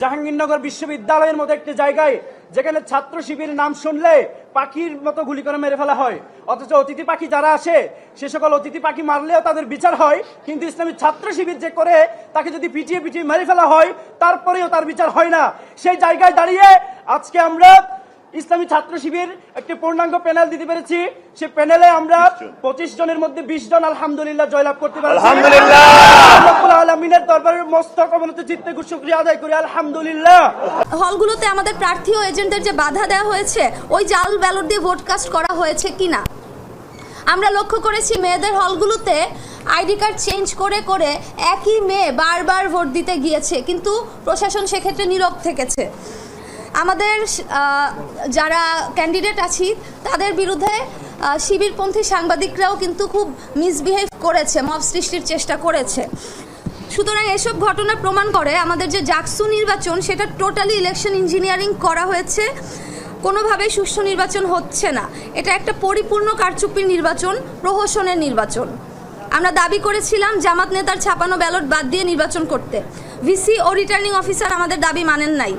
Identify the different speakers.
Speaker 1: জাহাঙ্গীরনগর বিশ্ববিদ্যালয়ের মতো একটি জায়গায় যেখানে ছাত্র শিবির নাম শুনলে পাখির মতো গুলি করে মেরে ফেলা হয়। অথচ অতিথি পাখি যারা আসে সে সকল অতিথি পাখি মারলেও তাদের বিচার হয়। কিন্তু ইসলামী ছাত্র শিবির যে করে তাকে যদি পিটিয়ে পিটিয়ে মেরে ফেলা হয় তারপরেও তার বিচার হয় না। সেই জায়গায় দাঁড়িয়ে আজকে আমরা ইসলামী ছাত্র শিবির একটি পূর্ণাঙ্গ প্যানেল দিতে পেরেছি। সে প্যানেলে আমরা পঁচিশ জনের মধ্যে বিশ জন আলহামদুলিল্লাহ জয়লাভ করতে পারছি। আলমিনের দরবারের মস্তক অবনত চিত্তে শুক্রিয়া আদায় করি, আলহামদুলিল্লাহ।
Speaker 2: হলগুলোতে আমাদের প্রার্থী ও এজেন্টদের যে বাধা দেওয়া হয়েছে, ওই জাল ব্যালট দিয়ে ভোট কাস্ট করা হয়েছে কিনা? আমরা লক্ষ্য করেছি মেয়েদের হলগুলোতে আইডি কার্ড চেঞ্জ করে করে একই মেয়ে বারবার ভোট দিতে গিয়েছে, কিন্তু প্রশাসন সেক্ষেত্রে নীরব থেকেছে। আমাদের যারা ক্যান্ডিডেট আছি, তাদের বিরুদ্ধে শিবিরপন্থী সাংবাদিকরাও কিন্তু খুব মিসবিহেভ করেছে, মব সৃষ্টির চেষ্টা করেছে। সুতরাং এসব ঘটনা প্রমাণ করে আমাদের যে জাকসু নির্বাচন, সেটা টোটালি ইলেকশন ইঞ্জিনিয়ারিং করা হয়েছে। কোনোভাবেই সুষ্ঠু নির্বাচন হচ্ছে না। এটা একটা পরিপূর্ণ কারচুপির নির্বাচন, প্রহসনের নির্বাচন। আমরা দাবি করেছিলাম জামাত নেতার ছাপানো ব্যালট বাদ দিয়ে নির্বাচন করতে। ভিসি ও রিটার্নিং অফিসার আমাদের দাবি মানেন নাই।